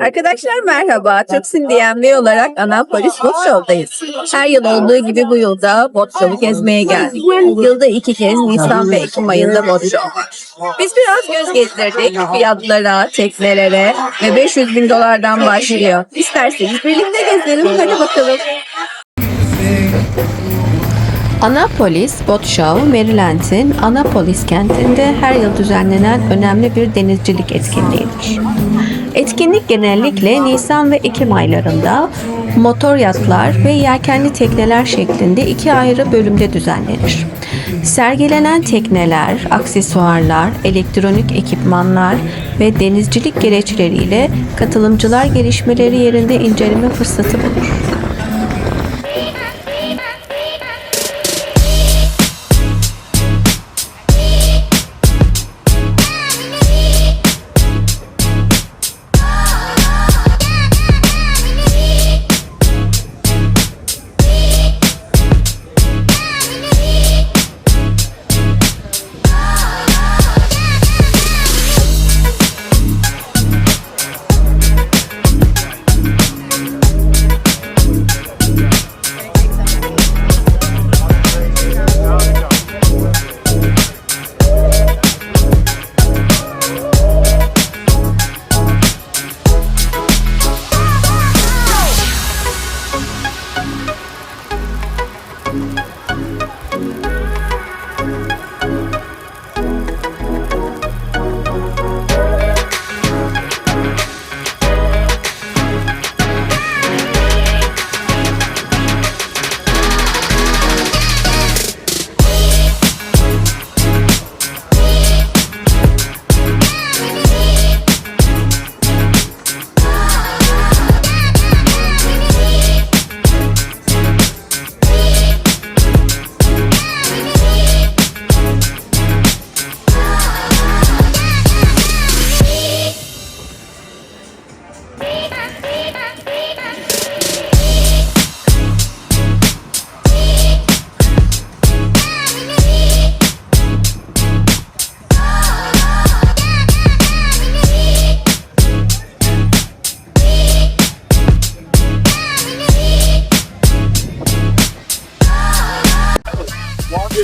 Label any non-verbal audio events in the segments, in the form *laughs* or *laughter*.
Arkadaşlar merhaba. Türksin DMV olarak Anapolis Bot Show'dayız. Her yıl olduğu gibi bu yılda Bot Show'u gezmeye geldik. Yılda iki kez Nisan ve Ekim ayında Bot Show var. Biz biraz göz gezdirdik. Fiyatlara, teknelere ve 500 bin dolardan başlıyor. İsterseniz birlikte gezelim. Hadi bakalım. Anapolis Boat Show, Maryland'in Anapolis kentinde her yıl düzenlenen önemli bir denizcilik etkinliğidir. Etkinlik genellikle Nisan ve Ekim aylarında motor yatlar ve yelkenli tekneler şeklinde iki ayrı bölümde düzenlenir. Sergilenen tekneler, aksesuarlar, elektronik ekipmanlar ve denizcilik gereçleriyle katılımcılar gelişmeleri yerinde inceleme fırsatı bulur.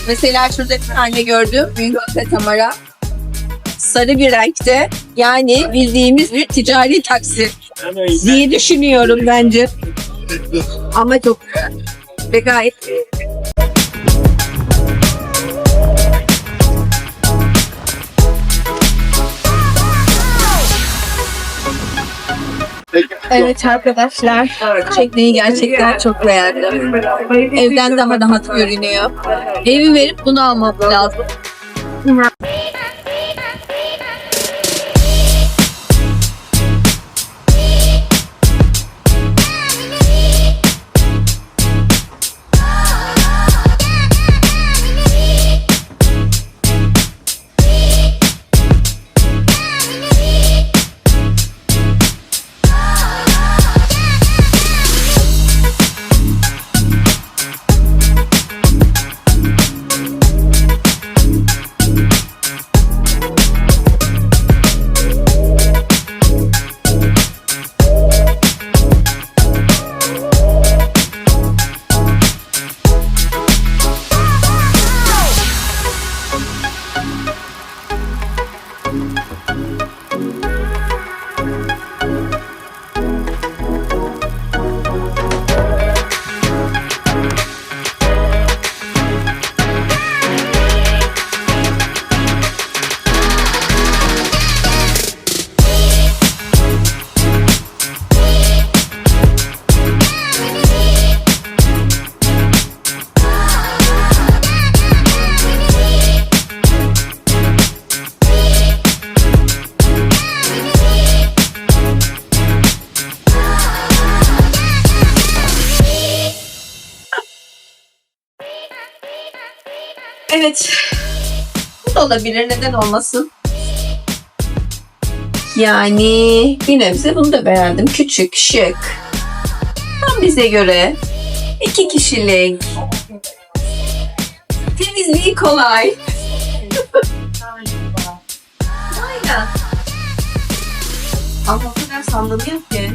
Mesela şurada bir tane gördüm. Büyük katamara. Sarı bir renkte. Yani bildiğimiz bir ticari taksi diye düşünüyorum bence. Ama çok ve gayet Evet arkadaşlar, tekneyi gerçekten çok beğendim. Evden daha rahat görünüyor. Evi verip bunu almam lazım. Evet. Bu da olabilir. Neden olmasın? Yani bir nebze bunu da beğendim. Küçük, şık. Tam bize göre. İki kişilik. Temizliği kolay. *laughs* Aynen. Ama o kadar sallanıyor ki.